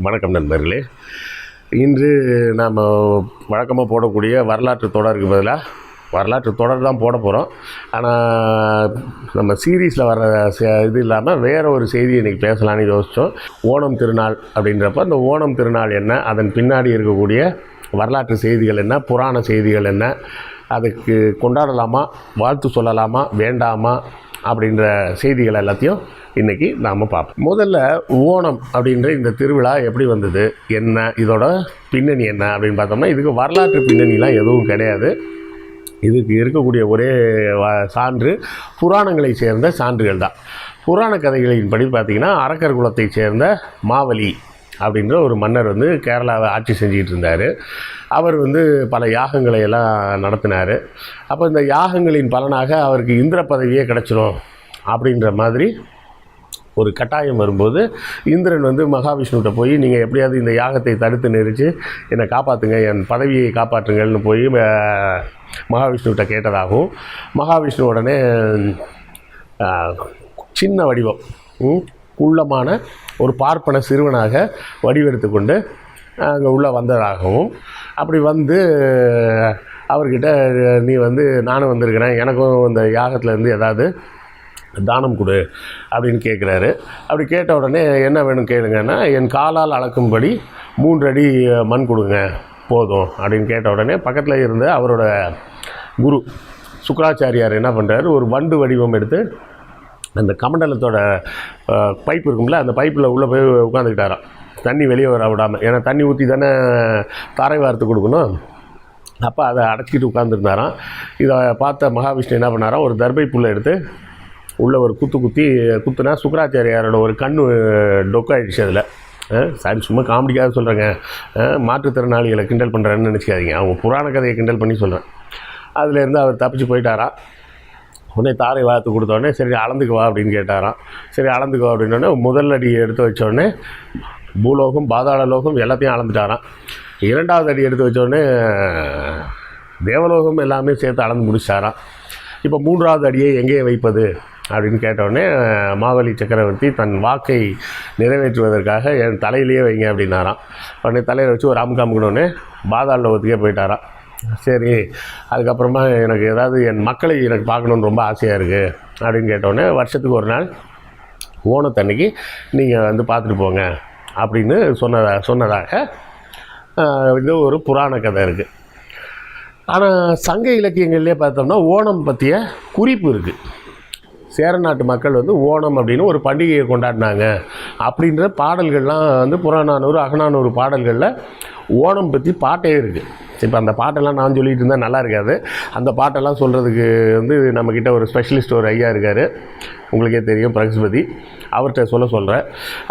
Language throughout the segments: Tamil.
வணக்கம் நண்பர்களே. இன்று நாம் வழக்கமாக போடக்கூடிய வரலாற்று தொடருக்கு பதிலாக வரலாற்று தொடர் தான் போட போகிறோம் ஆனால் நம்ம சீரீஸில் வர ச- இது இல்லாமல் வேறு ஒரு செய்தி இன்றைக்கி பேசலான்னு யோசித்தோம் ஓணம் திருநாள் அப்படின்றப்ப அந்த ஓணம் திருநாள் என்ன அதன் பின்னாடி இருக்கக்கூடிய வரலாற்று செய்திகள் என்ன புராண செய்திகள் என்ன அதுக்கு கொண்டாடலாமா வாழ்த்து சொல்லலாமா வேண்டாமா அப்படின்ற செய்திகள் எல்லாத்தையும் இன்றைக்கி நாம் பார்ப்போம். முதல்ல ஓணம் அப்படின்ற இந்த திருவிழா எப்படி வந்தது? என்ன? இதோட பின்னணி என்ன அப்படின்னு பார்த்தோம்னா இதுக்கு வரலாற்று பின்னணிலாம் எதுவும் கிடையாது. இதுக்கு இருக்கக்கூடிய ஒரே வ- சான்று புராணங்களை சேர்ந்த சான்றுகள் தான். புராண கதைகளின்படி பார்த்திங்கன்னா அரக்கர் குலத்தை சேர்ந்த மாவலி அப்படின்ற ஒரு மன்னர் வந்து கேரளாவை ஆட்சி செஞ்சிகிட்டு இருந்தார். அவர் வந்து பல யாகங்களை எல்லாம் நடத்தினார். அப்போ இந்த யாகங்களின் பலனாக அவருக்கு இந்திர பதவியே கிடச்சிரும் அப்படின்ற மாதிரி ஒரு கட்டாயம் வரும்போது இந்திரன் வந்து மகாவிஷ்ணுகிட்ட போய் நீங்கள் எப்படியாவது இந்த யாகத்தை தடுத்து நெரிச்சு என்னை காப்பாற்றுங்க என் பதவியை காப்பாற்றுங்கள்னு போய் மகாவிஷ்ணுகிட்ட கேட்டதாகவும் மகாவிஷ்ணு உடனே சின்ன வடிவம் ம், குள்ளமான ஒரு பார்ப்பன சிறுவனாக வடிவெடுத்து கொண்டு அங்கே உள்ளே வந்ததாகவும் அப்படி வந்து அவர்கிட்ட நீ வந்து நானும் வந்திருக்கிறேன். எனக்கும் இந்த யாகத்துலேருந்து ஏதாவது தானம் கொடு அப்படின்னு கேட்குறாரு அப்படி கேட்ட உடனே என்ன வேணும் கேளுங்கன்னா என் காலால் அளக்கும்படி மூன்று அடி மண் கொடுங்க போதும் அப்படின்னு கேட்ட உடனே பக்கத்தில் இருந்த அவரோட குரு சுக்கராச்சாரியார் என்ன பண்ணுறாரு ஒரு வண்டு வடிவம் எடுத்து அந்த கமண்டலத்தோட பைப் இருக்கும்ல அந்த பைப்பில் உள்ளே போய் உட்காந்துக்கிட்டாராம் தண்ணி வெளியே வர விடாமல் ஏன்னா தண்ணி ஊற்றி தானே தாரை வார்த்து கொடுக்கணும். அப்போ அதை அடைச்சிக்கிட்டு உட்காந்துருந்தாராம் இதை பார்த்த மகாவிஷ்ணு என்ன பண்ணாராம் ஒரு தர்பை புல்லை எடுத்து உள்ளே ஒரு குத்து குத்தி குத்துனா சுக்கராச்சாரியாரோட ஒரு கண்ணு டொக்காயிடுச்சு அதில். சாரி சும்மா காமெடிக்காக சொல்கிறேங்க மாற்றுத்திறனாளிகளை கிண்டல் பண்ணுறேன்னு நினச்சிக்காதீங்க. அவங்க புராண கதையை கிண்டல் பண்ணி சொல்கிறேன் அதுலேருந்து அவர் தப்பிச்சு போயிட்டாரா உடனே தாரை வார்த்து கொடுத்தோடனே சரி அளந்துக்கு வா அப்படின்னு கேட்டாராம். சரி அளந்துக்கு வா அப்படின்னோடனே முதல் அடி எடுத்து வச்சோடனே பூலோகம் பாதாள லோகம் எல்லாத்தையும் அளந்துட்டாராம். இரண்டாவது அடி எடுத்து வச்சோடனே தேவலோகம் எல்லாமே சேர்த்து அளந்து முடிச்சாராம். இப்போ மூன்றாவது அடியை எங்கே வைப்பது அப்படின்னு கேட்டவுடனே மாவலி சக்கரவர்த்தி தன் வாக்கை நிறைவேற்றுவதற்காக என் தலையிலேயே வைங்க அப்படின்னாராம். உடனே தலையில் வச்சு ஒரு அமுக்கு அமுக்கணுன்னே பாதாள லோகத்துக்கே போயிட்டாராம். சரி அதுக்கப்புறமா எனக்கு ஏதாவது என் மக்களை எனக்கு பார்க்கணுன்னு ரொம்ப ஆசையாக இருக்குது அப்படின்னு கேட்டோடனே வருஷத்துக்கு ஒரு நாள் ஓணத்தன்னைக்கு நீங்கள் வந்து பார்த்துட்டு போங்க. அப்படின்னு சொன்னதாக சொன்னதாக இது ஒரு புராண கதை இருக்குது ஆனால் சங்க இலக்கியங்கள்லேயே பார்த்தோம்னா ஓணம் பற்றிய குறிப்பு இருக்குது சேர நாட்டு மக்கள் வந்து ஓணம் அப்படின்னு ஒரு பண்டிகையை கொண்டாடினாங்க. அப்படின்ற பாடல்கள்லாம் வந்து புறநானூறு அகநானூறு பாடல்களில் ஓணம் பற்றி பாட்டே இருக்குது இப்போ அந்த பாட்டெல்லாம் நான் சொல்லிட்டு இருந்தால் நல்லா இருக்காது. அந்த பாட்டெல்லாம் சொல்கிறதுக்கு வந்து நம்மக்கிட்ட ஒரு ஸ்பெஷலிஸ்ட் ஒரு ஐயா இருக்கார். உங்களுக்கே தெரியும் பிரகஸ்பதி. அவர்கிட்ட சொல்ல சொல்கிறேன்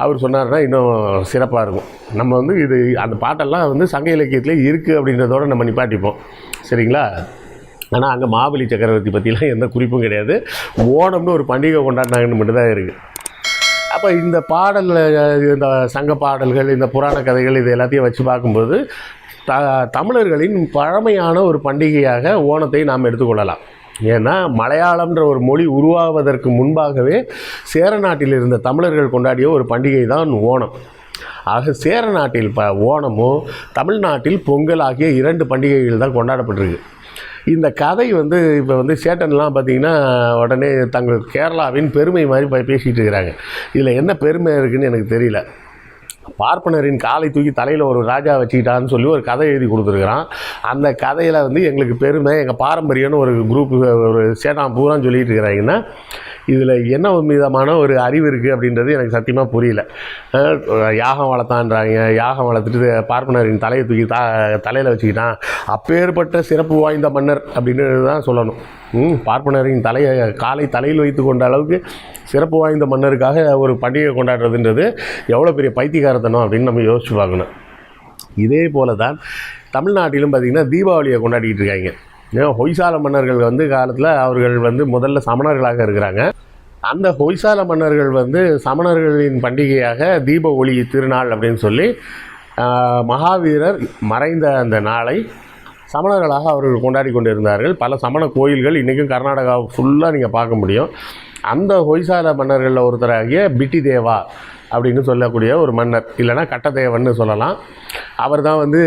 அவர் சொன்னார்னா இன்னும் சிறப்பாக இருக்கும். நம்ம வந்து இது அந்த பாட்டெல்லாம் வந்து சங்க இலக்கியத்தில் இருக்குது அப்படின்றதோட நம்ம நிப்பாட்டிப்போம். சரிங்களா? ஆனால் அங்கே மாபலி சக்கரவர்த்தி பற்றிலாம் எந்த குறிப்பும் கிடையாது. ஓணம்னு ஒரு பண்டிகை கொண்டாடினாங்கன்னு மட்டும்தான் இருக்குது அப்போ இந்த பாடலில் இந்த சங்க பாடல்கள் இந்த புராண கதைகள் இது எல்லாத்தையும் வச்சு பார்க்கும்போது த தமிழர்களின் பழமையான ஒரு பண்டிகையாக ஓணத்தை நாம் எடுத்துக்கொள்ளலாம். ஏன்னா மலையாளம்ன்ற ஒரு மொழி உருவாவதற்கு முன்பாகவே சேர நாட்டில் இருந்த தமிழர்கள் கொண்டாடிய ஒரு பண்டிகை தான் ஓணம். ஆக சேர நாட்டில் ப ஓணமும் தமிழ்நாட்டில் பொங்கல் ஆகிய இரண்டு பண்டிகைகள் தான் கொண்டாடப்பட்டிருக்கு. இந்த கதை வந்து இப்போ வந்து சேட்டன்லாம் பார்த்தீங்கன்னா உடனே தங்கள் கேரளாவின் பெருமை மாதிரி பேசிகிட்டு இருக்கிறாங்க. இதில் என்ன பெருமை இருக்குன்னு எனக்கு தெரியல. பார்ப்பனரின் காலை தூக்கி தலையில் ஒரு ராஜா வச்சுக்கிட்டான்னு சொல்லி ஒரு கதை எழுதி கொடுத்துருக்குறான். அந்த கதையில் வந்து எங்களுக்கு பெருமை எங்கள் பாரம்பரியம்னு ஒரு குரூப் ஒரு சேட்டான் பூரா சொல்லிட்டு இருக்கிறாங்கன்னா இதில் என்ன விதமான ஒரு அறிவு இருக்குது அப்படின்றது எனக்கு சத்தியமாக புரியல. யாகம் வளர்த்தான்றாங்க. யாகம் வளர்த்துட்டு பார்ப்பனரின் தலையை தூக்கி தா தலையில் வச்சுக்கிட்டான் அப்பேற்பட்ட சிறப்பு வாய்ந்த மன்னர் அப்படின்னு தான் சொல்லணும். ம், பார்ப்பனரின் தலையை காலை தலையில் வைத்து கொண்ட அளவுக்கு சிறப்பு வாய்ந்த மன்னருக்காக ஒரு பண்டிகை கொண்டாடுறதுன்றது எவ்வளோ பெரிய பைத்தியக்காரத்தனம் அப்படின்னு நம்ம யோசிச்சு பார்க்கணும். இதே போல தான் தமிழ்நாட்டிலும் பார்த்திங்கன்னா தீபாவளியை கொண்டாடிக்கிட்டு இருக்காங்க. ஏன் ஹொய்சால மன்னர்கள் வந்து காலத்தில் அவர்கள் வந்து முதல்ல சமணர்களாக இருக்கிறாங்க. அந்த ஹொய்சால மன்னர்கள் வந்து சமணர்களின் பண்டிகையாக தீப ஒளி திருநாள் அப்படின்னு சொல்லி மகாவீரர் மறைந்த அந்த நாளை சமணர்களாக அவர்கள் கொண்டாடி கொண்டிருந்தார்கள். பல சமண கோயில்கள் இன்றைக்கும் கர்நாடகா ஃபுல்லாக நீங்கள் பார்க்க முடியும். அந்த ஹொய்சால மன்னர்களில் ஒருத்தராகிய பிட்டி தேவா அப்படின்னு சொல்லக்கூடிய ஒரு மன்னர் இல்லைன்னா கட்டதேவன்னு சொல்லலாம். அவர் தான் வந்து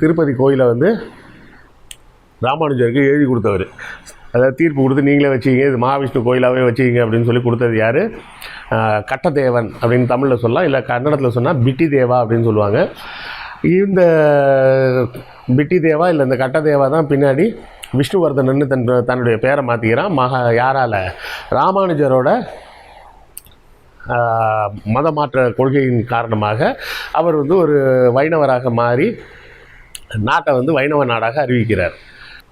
திருப்பதி கோயிலை வந்து ராமானுஜருக்கு எழுதி கொடுத்தவர். அதாவது தீர்ப்பு கொடுத்து நீங்களே வச்சுக்கிங்க இது மகாவிஷ்ணு கோயிலாகவே வச்சுக்கிங்க அப்படின்னு சொல்லி கொடுத்தது யார்? கட்டதேவன் அப்படின்னு தமிழில் சொல்லலாம் இல்லை கன்னடத்தில் சொன்னால் பிட்டி தேவா அப்படின்னு சொல்லுவாங்க. இந்த பிட்டி தேவா இல்லை இந்த கட்டதேவா தான் பின்னாடி விஷ்ணுவர்தனன்னு தன் தன்னுடைய பேரை மாற்றிக்கிறான் மகா யாரால்? ராமானுஜரோட மத மாற்ற கொள்கையின் காரணமாக அவர் வந்து ஒரு வைணவராக மாறி நாட்டை வந்து வைணவ நாடாக அறிவிக்கிறார்.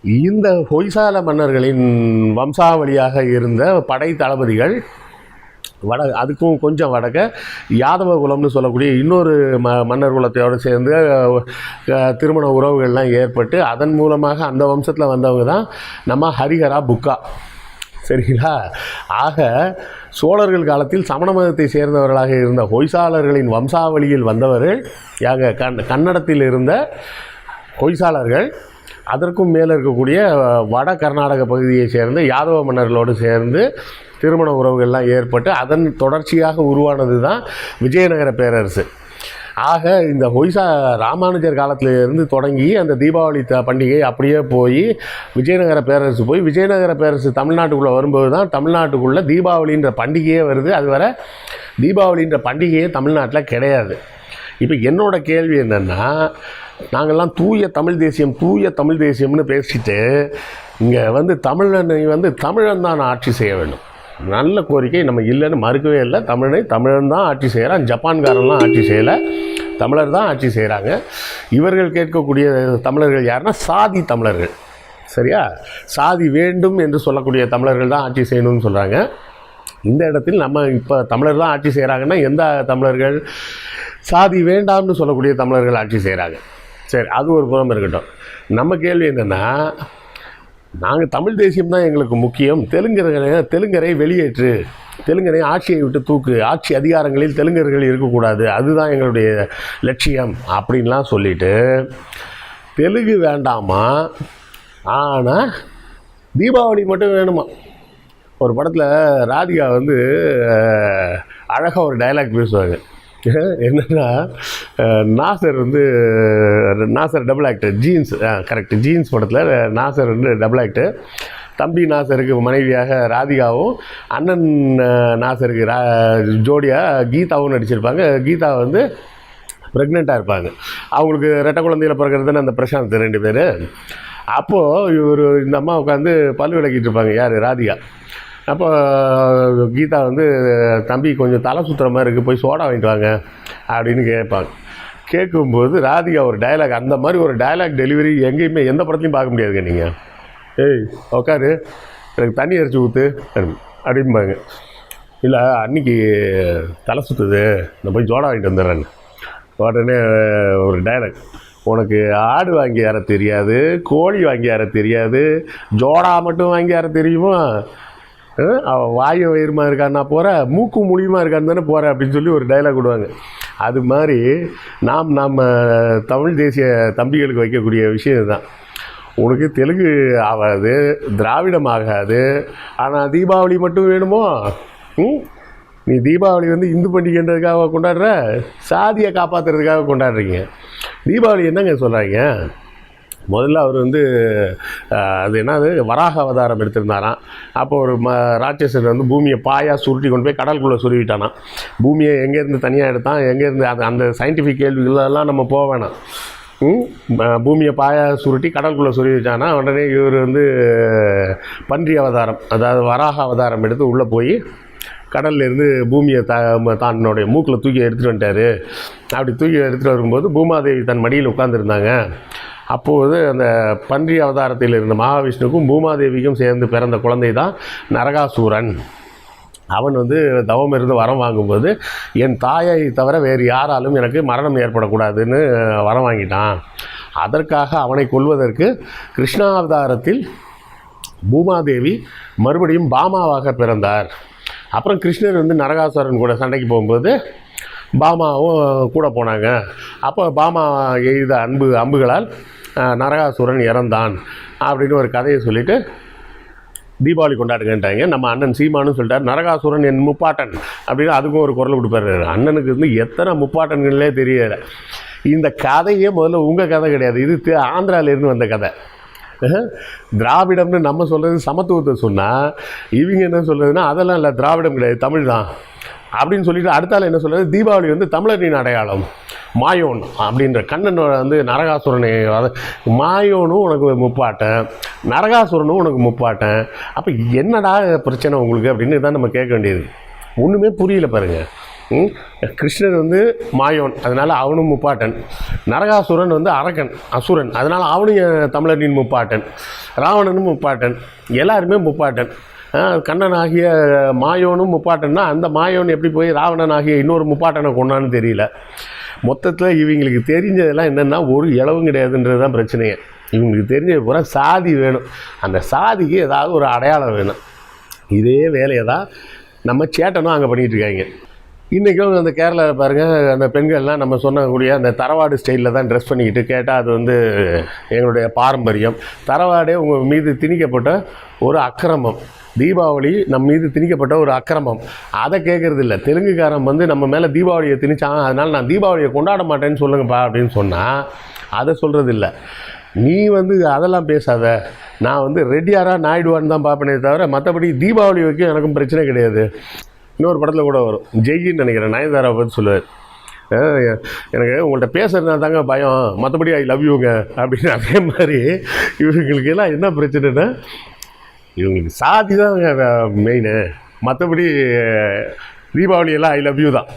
இந்த ஹொய்சால மன்னர்களின் வம்சாவளியாக இருந்த படை தளபதிகள் வட அதுக்கும் கொஞ்சம் வடக்க யாதவ குலம்னு சொல்லக்கூடிய இன்னொரு ம மன்னர் குலத்தையோடு சேர்ந்து திருமண உறவுகள்லாம் ஏற்பட்டு அதன் மூலமாக அந்த வம்சத்தில் வந்தவங்க தான் நம்ம ஹரிஹரா புக்கா. சரிங்களா? ஆக சோழர்கள் காலத்தில் சமண மதத்தை சேர்ந்தவர்களாக இருந்த ஹொய்சாளர்களின் வம்சாவளியில் வந்தவர்கள் யாக கண் கன்னடத்தில் இருந்த ஹொய்சாளர்கள் அதற்கும் மேலே இருக்கக்கூடிய வட கர்நாடக பகுதியை சேர்ந்து யாதவ மன்னர்களோடு சேர்ந்து திருமண உறவுகள்லாம் ஏற்பட்டு அதன் தொடர்ச்சியாக உருவானது தான் விஜயநகர பேரரசு. ஆக இந்த ஹொய்சா ராமானுஜர் காலத்திலேருந்து தொடங்கி அந்த தீபாவளி த பண்டிகை அப்படியே போய் விஜயநகர பேரரசு போய் விஜயநகர பேரரசு தமிழ்நாட்டுக்குள்ளே வரும்போது தான் தமிழ்நாட்டுக்குள்ளே தீபாவளின்ற பண்டிகையே வருது. அது வர தீபாவளின்ற பண்டிகையே தமிழ்நாட்டில் கிடையாது. இப்போ என்னோடய கேள்வி என்னென்னா நாங்கள்லாம் தூய தமிழ் தேசியம் தூய தமிழ் தேசியம்னு பேசிட்டு இங்கே வந்து தமிழனை வந்து தமிழன் தான் ஆட்சி செய்ய வேண்டும். நல்ல கோரிக்கை நம்ம இல்லைன்னு மறுக்கவே இல்லை. தமிழனை தமிழன் தான் ஆட்சி செய்கிறான் ஜப்பான்காரன்லாம் ஆட்சி செய்யலை. தமிழர் தான் ஆட்சி செய்கிறாங்க இவர்கள் கேட்கக்கூடிய தமிழர்கள் யாருன்னா சாதி தமிழர்கள். சரியா? சாதி வேண்டும் என்று சொல்லக்கூடிய தமிழர்கள் தான் ஆட்சி செய்யணும்னு சொல்கிறாங்க இந்த இடத்தில் நம்ம இப்போ தமிழர் தான் ஆட்சி செய்கிறாங்கன்னா எந்த தமிழர்கள்? சாதி வேண்டாம்னு சொல்லக்கூடிய தமிழர்கள் ஆட்சி செய்கிறாங்க சரி அது ஒரு புறம் இருக்கட்டும். நம்ம கேள்வி என்னென்னா நாங்கள் தமிழ் தேசியம் தான் எங்களுக்கு முக்கியம். தெலுங்கர்களை தெலுங்கரை வெளியேற்று. தெலுங்கரை ஆட்சியை விட்டு தூக்கு. ஆட்சி அதிகாரங்களில் தெலுங்கர்கள் இருக்கக்கூடாது. அதுதான் எங்களுடைய லட்சியம் அப்படின்லாம் சொல்லிட்டு தெலுங்கு வேண்டாமா? ஆனால் தீபாவளி மட்டும் வேணுமா? ஒரு படத்தில் ராதிகா வந்து அழகாக ஒரு டயலாக் பேசுவாங்க. என்னென்னா நாசர் வந்து Nassar double actor Jeans correct Jeans படத்தில் நாசர் வந்து டபுள் ஆக்டர் தம்பி நாசருக்கு மனைவியாக ராதிகாவும் அண்ணன் நாசருக்கு ரா ஜோடியாக கீதாவும் நடிச்சிருப்பாங்க. கீதா வந்து ப்ரெக்னெண்ட்டாக இருப்பாங்க. அவங்களுக்கு ரெட்டை குழந்தையில் பிறக்கிறது தானே அந்த பிரசாந்த் ரெண்டு பேர். அப்போது இவர் இந்த அம்மா உட்காந்து பல் விளக்கிட்டு இருப்பாங்க. யார்? ராதிகா. அப்போ கீதா வந்து தம்பி கொஞ்சம் தலை சுற்றுற மாதிரி இருக்குது போய் சோடா வாங்கிட்டு வாங்க அப்படின்னு கேட்பாங்க. கேட்கும்போது ராதிகா ஒரு டயலாக் அந்த மாதிரி ஒரு டயலாக் டெலிவரி எங்கேயுமே எந்த படத்துலையும் பார்க்க முடியாதுங்க நீங்கள் ஏய் உக்காரு எனக்கு தண்ணி அரைச்சி ஊற்று அப்படிம்பாங்க. இல்லை அன்னைக்கு தலை சுற்றுது நான் போய் ஜோடா வாங்கிட்டு வந்துடுறேன்னு உடனே ஒரு டயலாக் உனக்கு ஆடு வாங்கி யார தெரியாது கோழி வாங்கி யார தெரியாது ஜோடா மட்டும் வாங்கி யார தெரியுமா? அவள் அவ வாயு வயிறுமா இருக்கான்னா போகிற மூக்கு மூலியமாக இருக்கான்னு தானே போகிற அப்படின்னு சொல்லி ஒரு டைலாக் விடுவாங்க. அது மாதிரி நாம் நம்ம தமிழ் தேசிய தம்பிகளுக்கு வைக்கக்கூடிய விஷயம் இதுதான். உனக்கு தெலுங்கு ஆகாது திராவிடம் ஆகாது ஆனால் தீபாவளி மட்டும் வேணுமோ? ம்? நீ தீபாவளி வந்து இந்து பண்டிகைன்றதுக்காக கொண்டாடுற சாதியை காப்பாற்றுறதுக்காக கொண்டாடுறீங்க. தீபாவளி என்னங்க சொல்கிறாங்க முதல்ல அவர் வந்து அது என்னது? வராக அவதாரம் எடுத்திருந்தாராம். அப்போ ஒரு ம ராட்சசன் வந்து பூமியை பாயாக சுருட்டி கொண்டு போய் கடலுக்குள்ளே சுருவிட்டானான் பூமியை எங்கேருந்து தனியாக எடுத்தான்? எங்கேருந்து அது அந்த சயின்டிஃபிக் கேள்விகளெல்லாம் நம்ம போக வேணாம். பூமியை பாயா சுருட்டி கடலுக்குள்ளே சுருவி வச்சானா உடனே இவர் வந்து பன்றி அவதாரம் அதாவது வராக அவதாரம் எடுத்து உள்ளே போய் கடல்லேருந்து பூமியை த ம- தன்னுடைய மூக்கில் தூக்கி எடுத்துகிட்டு வந்துட்டார். அப்படி தூக்கி எடுத்துகிட்டு வரும்போது பூமாதேவி தன் மடியில் உட்காந்துருந்தாங்க அப்போது அந்த பன்றி அவதாரத்தில் இருந்த மகாவிஷ்ணுக்கும் பூமாதேவிக்கும் சேர்ந்து பிறந்த குழந்தை தான் நரகாசூரன். அவன் வந்து தவம் இருந்து வரம் வாங்கும்போது என் தாயை தவிர வேறு யாராலும் எனக்கு மரணம் ஏற்படக்கூடாதுன்னு வரம் வாங்கிட்டான். அதற்காக அவனை கொல்வதற்கு கிருஷ்ணாவதாரத்தில் பூமாதேவி மறுபடியும் பாமாவாக பிறந்தார். அப்புறம் கிருஷ்ணர் வந்து நரகாசுரன் கூட சண்டைக்கு போகும்போது பாமாவும் கூட போனாங்க. அப்போ பாமா எய்த அன்பு அம்புகளால் நரகாசுரன் இறந்தான் அப்படின்னு ஒரு கதையை சொல்லிட்டு தீபாவளி கொண்டாடுங்கன்ட்டாங்க. நம்ம அண்ணன் சீமானும் சொல்லிட்டார் நரகாசுரன் என் முப்பாட்டன் அப்படின்னு அதுக்கும் ஒரு குரல் கொடுப்பாரு. அண்ணனுக்கு வந்து எத்தனை முப்பாட்டன்களே தெரியல. இந்த கதையே முதல்ல உங்கள் கதை கிடையாது. இது ஆந்திராவிலேருந்து வந்த கதை. திராவிடம்னு நம்ம சொல்கிறது சமத்துவத்தை சொன்னால் இவங்க என்ன சொல்கிறதுனா அதெல்லாம் இல்லை திராவிடம் கிடையாது. தமிழ் தான். அப்படின்னு சொல்லிட்டு அடுத்தால என்ன சொல்கிறது தீபாவளி வந்து தமிழரின் அடையாளம். மாயோன் அப்படின்ற கண்ணன் வந்து நரகாசுரனை மாயோனும் உனக்கு முப்பாட்டன் நரகாசுரனும் உனக்கு முப்பாட்டன். அப்போ என்னடா பிரச்சனை உங்களுக்கு அப்படின்னு தான் நம்ம கேட்க வேண்டியது. ஒன்றுமே புரியல பாருங்க. கிருஷ்ணன் வந்து மாயோன் அதனால் அவனும் முப்பாட்டன். நரகாசுரன் வந்து அரக்கன் அசுரன் அதனால் அவனும் தமிழரின் முப்பாட்டன். ராவணனும் முப்பாட்டன். எல்லாருமே முப்பாட்டன். கண்ணன் ஆகிய மாயோனும் முப்பாட்டன்னா அந்த மாயோன் எப்படி போய் ராவணன் ஆகிய இன்னொரு முப்பாட்டனை கொண்டான்னு தெரியல. மொத்தத்தில் இவங்களுக்கு தெரிஞ்சதெல்லாம் என்னென்னா ஒரு இளவும் கிடையாதுன்றது தான் பிரச்சனையே. இவங்களுக்கு தெரிஞ்சது பூரா சாதி வேணும். அந்த சாதிக்கு ஏதாவது ஒரு அடையாளம் வேணும். இதே வேலையை தான் நம்ம சேட்டனும் அங்கே பண்ணிகிட்டு இருக்காங்க. இன்றைக்கும் அந்த கேரளாவில் பாருங்கள் அந்த பெண்கள்லாம் நம்ம சொன்னக்கூடிய அந்த தரவாடு ஸ்டைலில் தான் ட்ரெஸ் பண்ணிக்கிட்டு கேட்டால் அது வந்து எங்களுடைய பாரம்பரியம். தரவாடே உங்கள் மீது திணிக்கப்பட்ட ஒரு அக்கிரமம். தீபாவளி நம் மீது திணிக்கப்பட்ட ஒரு அக்கிரமம். அதை கேட்குறது இல்லை. தெலுங்குக்காரன் வந்து நம்ம மேலே தீபாவளியை திணிச்சான் அதனால் நான் தீபாவளியை கொண்டாட மாட்டேன்னு சொல்லுங்கப்பா அப்படின்னு சொன்னால் அதை சொல்கிறது இல்லை. நீ வந்து அதெல்லாம் பேசாத. நான் வந்து ரெட்டியாராக நாயுடுவான்னு தான் பார்ப்பேனே தவிர மற்றபடி தீபாவளி வரைக்கும் எனக்கும் பிரச்சனை கிடையாது. இன்னொரு படத்தில் கூட வரும். ஜெயின்னு நினைக்கிறேன். நயன்தாரா பற்றி சொல்லுவார் எனக்கு உங்கள்கிட்ட பேசுறதுனா தாங்க பயம். மற்றபடி ஐ லவ் யூங்க அப்படின்னு அதே மாதிரி இவங்களுக்கு எல்லாம் என்ன பிரச்சனைன்னா இவங்களுக்கு சாதி தான் மெயினு மற்றபடி தீபாவளி எல்லாம் ஐ லவ் யூ தான்.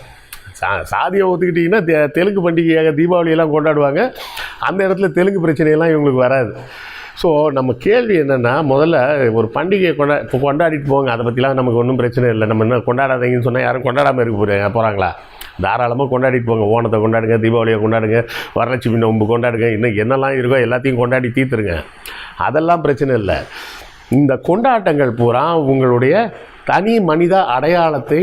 சா சாதியை ஒத்துக்கிட்டிங்கன்னா தெ தெலுங்கு பண்டிகையாக தீபாவளியெல்லாம் கொண்டாடுவாங்க. அந்த இடத்துல தெலுங்கு பிரச்சனையெல்லாம் இவங்களுக்கு வராது. ஸோ நம்ம கேள்வி என்னென்னா முதல்ல ஒரு பண்டிகையை கொண்டா இப்போ கொண்டாடிட்டு போங்க. அதை பற்றிலாம் நமக்கு ஒன்றும் பிரச்சனை இல்லை. நம்ம என்ன கொண்டாடாதீங்கன்னு சொன்னால் யாரும் கொண்டாடாமல் இருக்க போகிறாங்க போகிறாங்களா தாராளமாக கொண்டாடிட்டு போங்க. ஓணத்தை கொண்டாடுங்க தீபாவளியை கொண்டாடுங்க வரலட்சுமி நோன்பு கொண்டாடுங்க. இன்னும் என்னெல்லாம் இருக்கோ எல்லாத்தையும் கொண்டாடி தீர்த்துருங்க. அதெல்லாம் பிரச்சனை இல்லை. இந்த கொண்டாட்டங்கள் பூரா உங்களுடைய தனி மனித அடையாளத்தை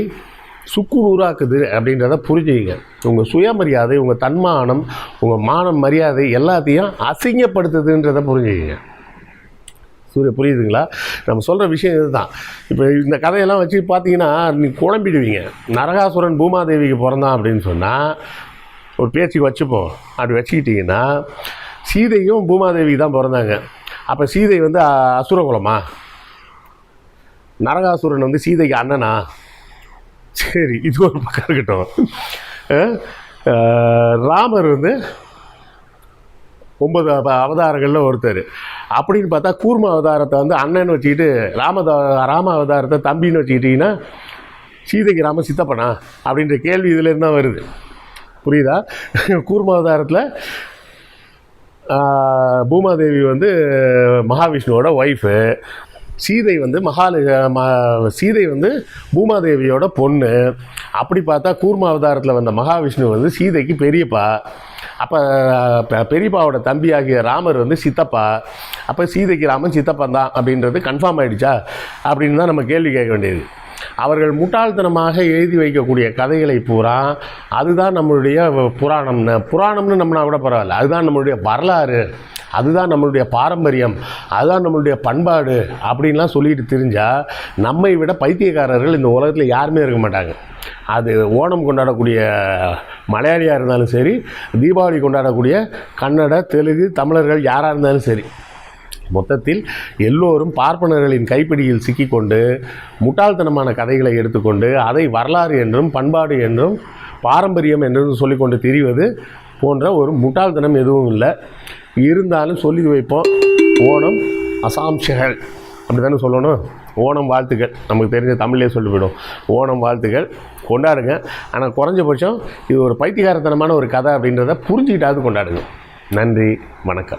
சுக்குநூறாக்குது அப்படின்றத புரிஞ்சுங்க உங்கள் சுயமரியாதை உங்கள் தன்மானம் உங்கள் மானம் மரியாதை எல்லாத்தையும் அசிங்கப்படுத்துதுன்றதை புரிஞ்சுக்கிங்க. சூரிய புரியுதுங்களா? நம்ம சொல்கிற விஷயம் இதுதான். இப்போ இந்த கதையெல்லாம் வச்சு பார்த்தீங்கன்னா நீ குழம்பிடுவீங்க. நரகாசுரன் பூமாதேவிக்கு பிறந்தான் அப்படின்னு சொன்னால் ஒரு பேச்சுக்கு வச்சுப்போம் அப்படி வச்சுக்கிட்டிங்கன்னா சீதையும் பூமாதேவிக்கு தான் பிறந்தாங்க. அப்போ சீதை வந்து அசுரகுலமா? நரகாசுரன் வந்து சீதைக்கு அண்ணனா? சரி இது ஒரு பக்கம் இருக்கட்டும். ராமர் வந்து ஒன்பது அவதாரங்களில் ஒருத்தர். அப்படின்னு பார்த்தா கூர்ம அவதாரத்தை வந்து அண்ணன் வச்சுக்கிட்டு ராமத ராம அவதாரத்தை தம்பின்னு வச்சுக்கிட்டிங்கன்னா சீதைக்கு ராம சித்தப்பனா? அப்படின்ற கேள்வி இதுலேருந்து தான் வருது. புரியுதா? கூர்ம அவதாரத்தில் பூமாதேவி வந்து மகாவிஷ்ணுவோட ஒய்ஃபு சீதை வந்து மகாலி ம சீதை வந்து பூமாதேவியோட பொண்ணு. அப்படி பார்த்தா கூர்ம அவதாரத்தில் வந்த மகாவிஷ்ணு வந்து சீதைக்கு பெரியப்பா. அப்போ பெரியப்பாவோட தம்பி ஆகிய ராமர் வந்து சித்தப்பா. அப்போ சீதைக்கு ராமன் சித்தப்பா தான் அப்படின்றது கன்ஃபார்ம் ஆகிடுச்சா அப்படின்னு தான் நம்ம கேள்வி கேட்க வேண்டியது. அவர்கள் முட்டாள்தனமாக எழுதி வைக்கக்கூடிய கதைகளை பூரா அதுதான் நம்மளுடைய புராணம்னு புராணம்னு நம்மனா கூட பரவாயில்ல. அதுதான் நம்மளுடைய வரலாறு. அதுதான் நம்மளுடைய பாரம்பரியம் அதுதான் நம்மளுடைய பண்பாடு அப்படின்லாம் சொல்லிட்டு தெரிஞ்சால் நம்மை விட பைத்தியக்காரர்கள் இந்த உலகத்தில் யாருமே இருக்க மாட்டாங்க. அது ஓணம் கொண்டாடக்கூடிய மலையாளியாக இருந்தாலும் சரி தீபாவளி கொண்டாடக்கூடிய கன்னட தெலுங்கு தமிழர்கள் யாராக இருந்தாலும் சரி மொத்தத்தில் எல்லோரும் பார்ப்பனர்களின் கைப்பிடியில் சிக்கிக்கொண்டு முட்டாள்தனமான கதைகளை எடுத்துக்கொண்டு அதை வரலாறு என்றும் பண்பாடு என்றும் பாரம்பரியம் என்றும் சொல்லிக்கொண்டு திரிவது போன்ற ஒரு முட்டாள்தனம் எதுவும் இல்லை. இருந்தாலும் சொல்லி வைப்போம். ஓணம் அசாம்ஷகள். அப்படி தானே சொல்லணும்? ஓணம் வாழ்த்துக்கள். நமக்கு தெரிஞ்ச தமிழ்லேயே சொல்லிவிடும் ஓணம் வாழ்த்துக்கள். கொண்டாடுங்க. ஆனால் குறைஞ்சபட்சம் இது ஒரு பைத்தியகாரத்தனமான ஒரு கதை அப்படின்றத புரிஞ்சுக்கிட்டாவது கொண்டாடுங்க. நன்றி. வணக்கம்.